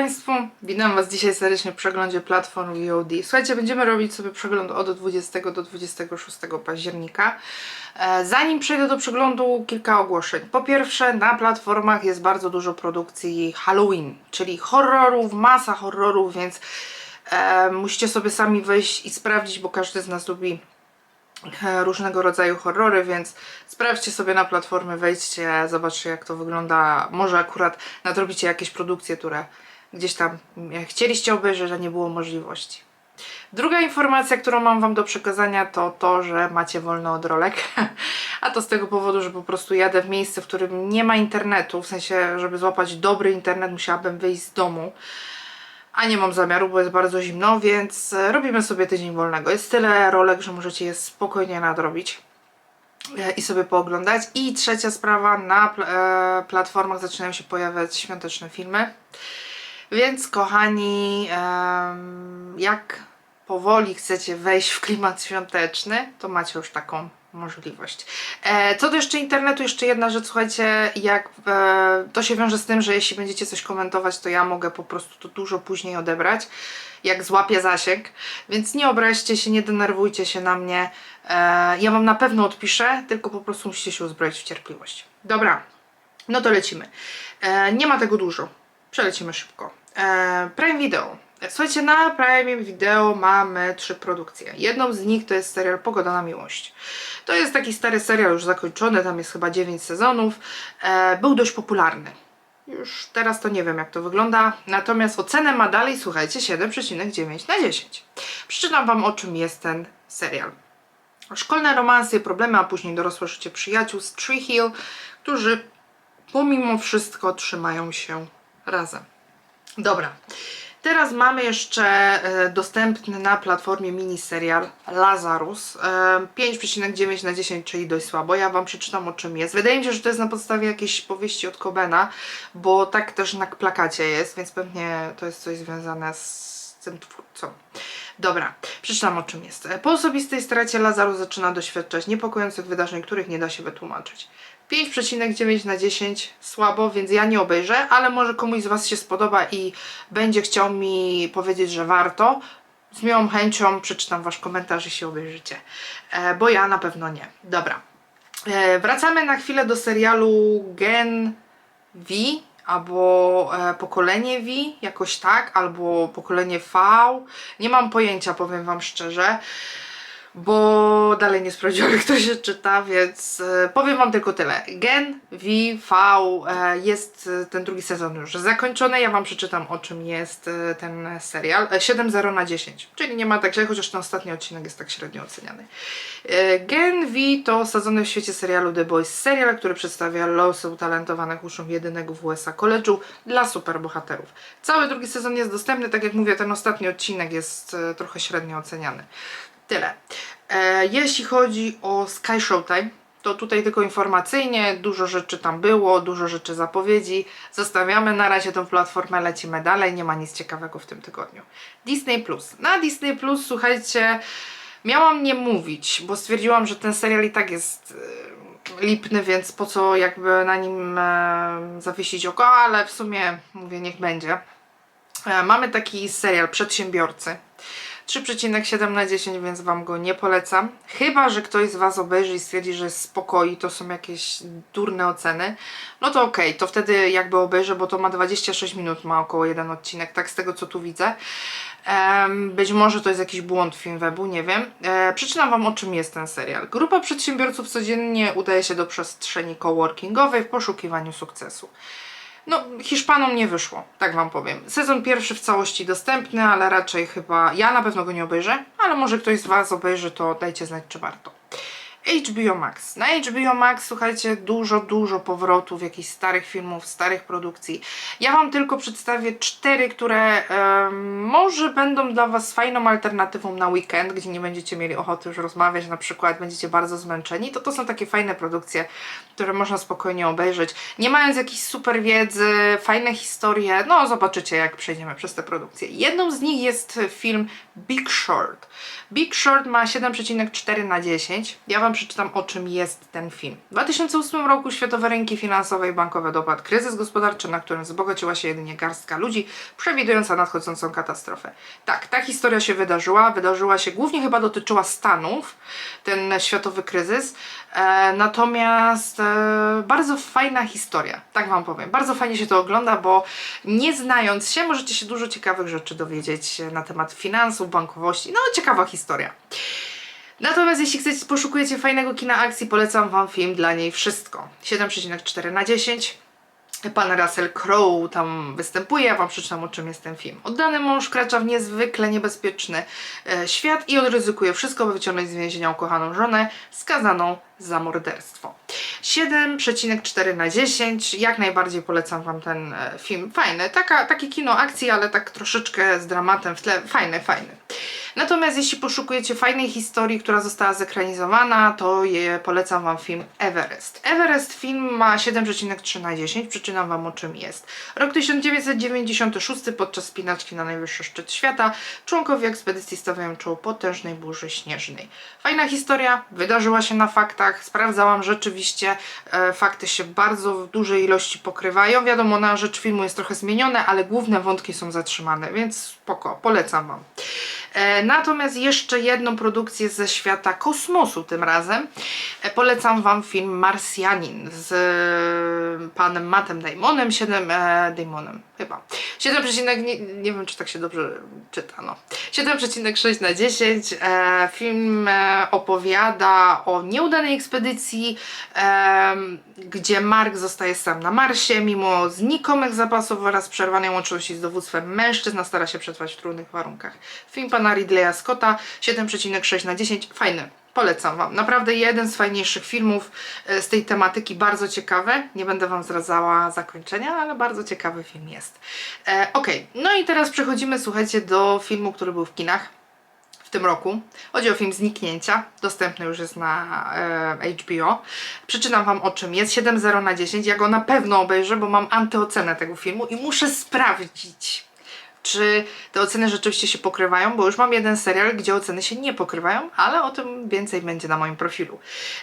Państwu, witam Was dzisiaj serdecznie w przeglądzie platform VOD. Słuchajcie, będziemy robić sobie przegląd od 20 do 26 października. E, Zanim przejdę do przeglądu, kilka ogłoszeń. Po pierwsze, na platformach jest bardzo dużo produkcji Halloween, czyli horrorów, masa horrorów, więc e, musicie sobie sami wejść i sprawdzić, bo każdy z nas lubi e, różnego rodzaju horrory, więc sprawdźcie sobie na platformy, wejdźcie, zobaczcie jak to wygląda. Może akurat nadrobicie jakieś produkcje, które gdzieś tam chcieliście obejrzeć, a nie było możliwości. Druga informacja, którą mam Wam do przekazania, to to, że macie wolno od rolek. A to z tego powodu, że po prostu jadę w miejsce, w którym nie ma internetu. W sensie, żeby złapać dobry internet, musiałabym wyjść z domu. A nie mam zamiaru, bo jest bardzo zimno, więc e, robimy sobie tydzień wolnego. Jest tyle rolek, że możecie je spokojnie nadrobić e, i sobie pooglądać. I trzecia sprawa, na pl- e, platformach zaczynają się pojawiać świąteczne filmy. Więc kochani, jak powoli chcecie wejść w klimat świąteczny, to macie już taką możliwość. E, co do jeszcze internetu, jeszcze jedna rzecz, słuchajcie, jak e, to się wiąże z tym, że jeśli będziecie coś komentować, to ja mogę po prostu to dużo później odebrać, jak złapię zasięg, więc nie obraźcie się, nie denerwujcie się na mnie. E, ja wam na pewno odpiszę, tylko po prostu musicie się uzbroić w cierpliwość. Dobra, no to lecimy. Nie ma tego dużo. Przelecimy szybko. E, Prime Video. Słuchajcie, na Prime Video mamy trzy produkcje. Jedną z nich to jest serial Pogoda na miłość. To jest taki stary serial już zakończony, tam jest chyba 9 sezonów. E, był dość popularny. Już teraz to nie wiem jak to wygląda, natomiast ocenę ma dalej, słuchajcie, 7,9 na 10. Przeczytam Wam o czym jest ten serial. Szkolne romanse problemy, a później dorosłe życie przyjaciół z Tree Hill, którzy pomimo wszystko trzymają się razem. Dobra. Teraz mamy jeszcze e, dostępny na platformie miniserial Lazarus. E, 5,9 na 10, czyli dość słabo. Ja Wam przeczytam o czym jest. Wydaje mi się, że to jest na podstawie jakiejś powieści od Cobena, bo tak też na plakacie jest, więc pewnie to jest coś związane z tym twórcą. Dobra, przeczytam o czym jest. Po osobistej stracie Lazarus zaczyna doświadczać niepokojących wydarzeń, których nie da się wytłumaczyć. 5,9 na 10 słabo, więc ja nie obejrzę, ale może komuś z Was się spodoba i będzie chciał mi powiedzieć, że warto. Z miłą chęcią przeczytam Wasz komentarz i się obejrzycie, e, bo ja na pewno nie. Dobra. E, wracamy na chwilę do serialu Gen V albo e, pokolenie V, jakoś tak, albo pokolenie V. Nie mam pojęcia, powiem Wam szczerze bo dalej nie sprawdziłam jak to się czyta, więc e, powiem Wam tylko tyle. Gen V V e, jest e, ten drugi sezon już zakończony. Ja Wam przeczytam o czym jest ten serial. E, 7-0 na 10, czyli nie ma tak źle, chociaż ten ostatni odcinek jest tak średnio oceniany. Gen V to osadzony w świecie serialu The Boys serial, który przedstawia losy utalentowanych uczniów jedynego w USA college'u dla superbohaterów. Cały drugi sezon jest dostępny, tak jak mówię, ten ostatni odcinek jest trochę średnio oceniany. Tyle. E, jeśli chodzi o Sky Showtime, to tutaj tylko informacyjnie, dużo rzeczy tam było, dużo rzeczy zapowiedzi. Zostawiamy na razie tą platformę, lecimy dalej, nie ma nic ciekawego w tym tygodniu. Disney Plus. Na Disney Plus, słuchajcie, miałam nie mówić, bo stwierdziłam, że ten serial i tak jest e, lipny, więc po co jakby na nim e, zawiesić oko, ale w sumie mówię, niech będzie. E, mamy taki serial Przedsiębiorcy. 3,7 na 10, więc Wam go nie polecam. Chyba, że ktoś z Was obejrzy i stwierdzi, że spokoi, to są jakieś durne oceny, no to okej, to wtedy jakby obejrzę, bo to ma 26 minut, ma około jeden odcinek, tak z tego co tu widzę. Być może to jest jakiś błąd Filmwebu, nie wiem. E, przeczytam Wam o czym jest ten serial. Grupa przedsiębiorców codziennie udaje się do przestrzeni coworkingowej w poszukiwaniu sukcesu. No, Hiszpanom nie wyszło, tak wam powiem. Sezon pierwszy w całości dostępny, ale raczej chyba ja na pewno go nie obejrzę, ale może ktoś z Was obejrzy, to dajcie znać, czy warto. HBO Max. Na HBO Max, słuchajcie, dużo, dużo powrotów, jakichś starych filmów, starych produkcji. Ja Wam tylko przedstawię cztery, które może będą dla Was fajną alternatywą na weekend, gdzie nie będziecie mieli ochoty już rozmawiać, na przykład będziecie bardzo zmęczeni. To to są takie fajne produkcje, które można spokojnie obejrzeć, nie mając jakiejś super wiedzy, fajne historie. No, zobaczycie, jak przejdziemy przez te produkcje. Jedną z nich jest film Big Short. Big Short ma 7,4 na 10. Ja Wam Wam przeczytam, o czym jest ten film. W 2008 roku światowe rynki finansowe i bankowe dopadł kryzys gospodarczy, na którym wzbogaciła się jedynie garstka ludzi, przewidująca nadchodzącą katastrofę. Tak, ta historia się wydarzyła. Wydarzyła się, głównie chyba dotyczyła Stanów, ten światowy kryzys. E, natomiast e, bardzo fajna historia, tak Wam powiem. Bardzo fajnie się to ogląda, bo nie znając się, możecie się dużo ciekawych rzeczy dowiedzieć na temat finansów, bankowości. No, ciekawa historia. Natomiast jeśli chcecie, poszukujecie fajnego kina akcji, polecam Wam film Dla niej wszystko. 7,4 na 10. Pan Russell Crowe tam występuje, ja Wam przeczytam o czym jest ten film. Oddany mąż wkracza w niezwykle niebezpieczny e, świat i on ryzykuje wszystko, by wyciągnąć z więzienia ukochaną żonę, skazaną za morderstwo. 7,4 na 10. Jak najbardziej polecam Wam ten e, film. Fajny, Taka, takie kino akcji, ale tak troszeczkę z dramatem w tle. Fajny, fajny. Natomiast jeśli poszukujecie fajnej historii, która została zekranizowana, to je polecam Wam film Everest. Everest film ma 7,3 na 10, przeczytam Wam o czym jest. Rok 1996 podczas spinaczki na najwyższy szczyt świata członkowie ekspedycji stawiają czoło potężnej burzy śnieżnej. Fajna historia, wydarzyła się na faktach, sprawdzałam rzeczywiście, e, fakty się bardzo w dużej ilości pokrywają. Wiadomo, na rzecz filmu jest trochę zmienione, ale główne wątki są zatrzymane, więc spoko, polecam Wam. E, Natomiast jeszcze jedną produkcję ze świata kosmosu tym razem. E, Polecam Wam film Marsjanin z e, panem Mattem Damonem, 7 e, Damonem chyba. 7, nie, nie wiem czy tak się dobrze czyta, no. 7,6 na 10. E, film opowiada o nieudanej ekspedycji, e, gdzie Mark zostaje sam na Marsie, mimo znikomych zapasów oraz przerwanej łączności z dowództwem mężczyzna stara się przetrwać w trudnych warunkach. Film pana Ridleya Scotta 7,6 na 10. Fajny. Polecam Wam. Naprawdę jeden z fajniejszych filmów e, z tej tematyki, bardzo ciekawy. Nie będę Wam zdradzała zakończenia, ale bardzo ciekawy film jest. E, ok, no i teraz przechodzimy, słuchajcie, do filmu, który był w kinach w tym roku. Chodzi o film Zniknięcia, dostępny już jest na e, HBO. Przeczytam Wam o czym jest. 7,0 na 10. Ja go na pewno obejrzę, bo mam antyocenę tego filmu i muszę sprawdzić, czy te oceny rzeczywiście się pokrywają, bo już mam jeden serial, gdzie oceny się nie pokrywają, ale o tym więcej będzie na moim profilu.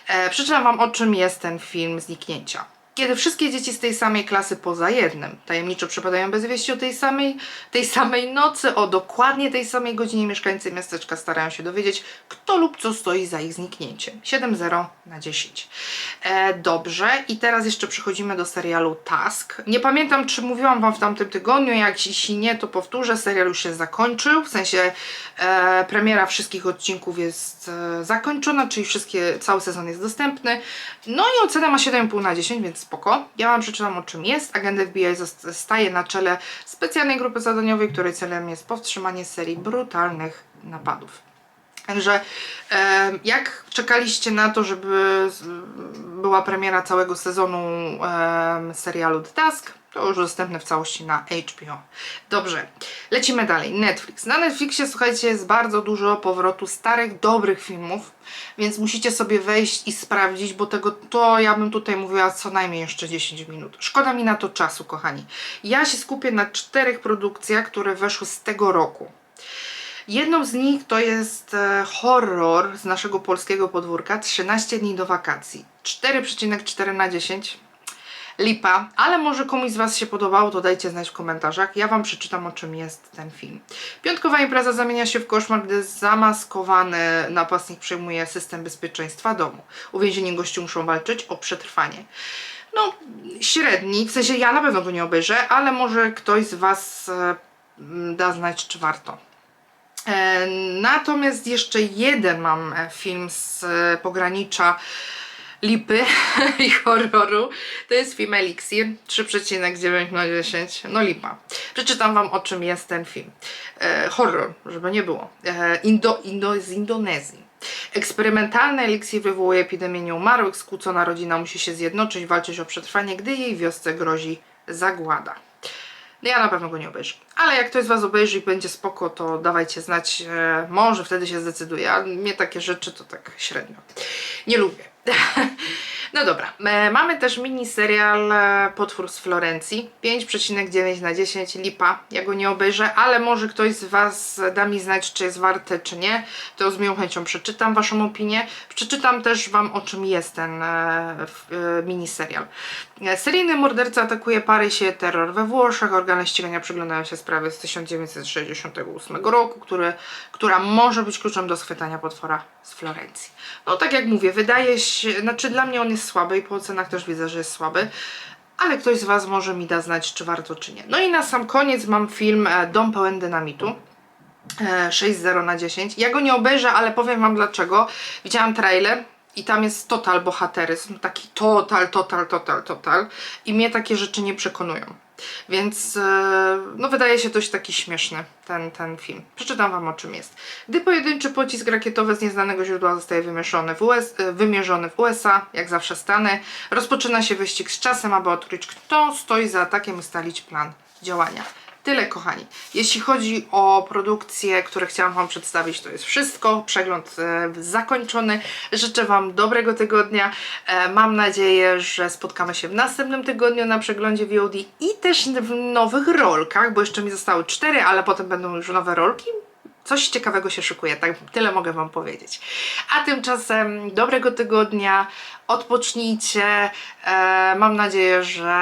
E, przeczytam Wam o czym jest ten film Zniknięcia. Kiedy wszystkie dzieci z tej samej klasy poza jednym tajemniczo przepadają bez wieści o tej samej, tej samej nocy, o dokładnie tej samej godzinie mieszkańcy miasteczka starają się dowiedzieć, kto lub co stoi za ich zniknięciem. 7-0 na 10. E, dobrze, i teraz jeszcze przechodzimy do serialu Task. Nie pamiętam, czy mówiłam Wam w tamtym tygodniu, jak jeśli nie, to powtórzę. Serial już się zakończył, w sensie e, premiera wszystkich odcinków jest e, zakończona, czyli wszystkie, cały sezon jest dostępny. No i ocena ma 7,5 na 10, więc spoko. Ja Wam przeczytam o czym jest. Agent FBI staje na czele specjalnej grupy zadaniowej, której celem jest powstrzymanie serii brutalnych napadów. Także jak czekaliście na to, żeby była premiera całego sezonu serialu The Task, to już dostępne w całości na HBO. Dobrze, lecimy dalej. Netflix. Na Netflixie, słuchajcie, jest bardzo dużo powrotu starych, dobrych filmów, więc musicie sobie wejść i sprawdzić, bo tego to ja bym tutaj mówiła co najmniej jeszcze 10 minut. Szkoda mi na to czasu, kochani. Ja się skupię na czterech produkcjach, które weszły z tego roku. Jedną z nich to jest e, horror z naszego polskiego podwórka 13 dni do wakacji. 4,4 na 10. Lipa, ale może komuś z Was się podobało, to dajcie znać w komentarzach. Ja Wam przeczytam o czym jest ten film. Piątkowa impreza zamienia się w koszmar, gdy zamaskowany napastnik przejmuje system bezpieczeństwa domu. Uwięzieni gości muszą walczyć o przetrwanie. No, średni, w sensie ja na pewno go nie obejrzę, ale może ktoś z Was e, da znać, czy warto. E, Natomiast jeszcze jeden mam e, film z pogranicza lipy i horroru. To jest film Elixir 3,9 na 10. No lipa. Przeczytam Wam o czym jest ten film. E, horror, żeby nie było. E, Indo, Indo, z Indonezji. Eksperymentalny eliksir wywołuje epidemię nieumarłych. Skłócona rodzina musi się zjednoczyć, walczyć o przetrwanie, gdy jej wiosce grozi zagłada. No ja na pewno go nie obejrzę. Ale jak ktoś z Was obejrzy i będzie spoko, to dawajcie znać. E, może wtedy się zdecyduje. A mnie takie rzeczy to tak średnio. Nie lubię. Да. No dobra, e, mamy też mini serial e, Potwór z Florencji. 5,9 na 10, lipa. Ja go nie obejrzę, ale może ktoś z Was da mi znać, czy jest warte, czy nie. To z miłą chęcią przeczytam Waszą opinię. Przeczytam też Wam, o czym jest ten e, mini serial. Seryjny morderca atakuje Paryż i terror we Włoszech. Organy ścigania przyglądają się sprawie z 1968 roku, który, która może być kluczem do schwytania potwora z Florencji. No tak jak mówię, wydaje się, znaczy dla mnie on jest słaby i po ocenach też widzę, że jest słaby. Ale ktoś z Was może mi da znać, czy warto, czy nie. No i na sam koniec mam film e, Dom pełen dynamitu. E, 6-0 na 10. Ja go nie obejrzę, ale powiem Wam dlaczego. Widziałam trailer i tam jest total bohateryzm. Taki total, total, total, total. I mnie takie rzeczy nie przekonują. Więc e, no wydaje się dość taki śmieszny ten, ten film. Przeczytam Wam o czym jest. Gdy pojedynczy pocisk rakietowy z nieznanego źródła zostaje wymierzony w, US, e, wymierzony w USA, jak zawsze Stany, rozpoczyna się wyścig z czasem, aby odkryć kto stoi za atakiem ustalić plan działania. Tyle kochani. Jeśli chodzi o produkcje, które chciałam Wam przedstawić, to jest wszystko. Przegląd e, zakończony. Życzę Wam dobrego tygodnia. E, mam nadzieję, że spotkamy się w następnym tygodniu na przeglądzie VOD i też w nowych rolkach, bo jeszcze mi zostały cztery, ale potem będą już nowe rolki. Coś ciekawego się szykuje, tak tyle mogę Wam powiedzieć. A tymczasem dobrego tygodnia, odpocznijcie. E, mam nadzieję, że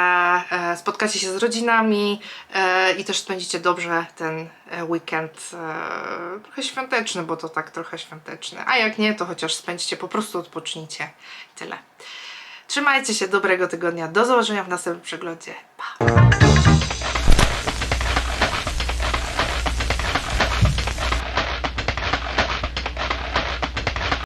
e, spotkacie się z rodzinami e, i też spędzicie dobrze ten e, weekend e, trochę świąteczny, bo to tak trochę świąteczny. A jak nie, to chociaż spędźcie, po prostu odpocznijcie. Tyle. Trzymajcie się, dobrego tygodnia. Do zobaczenia w następnym przeglądzie.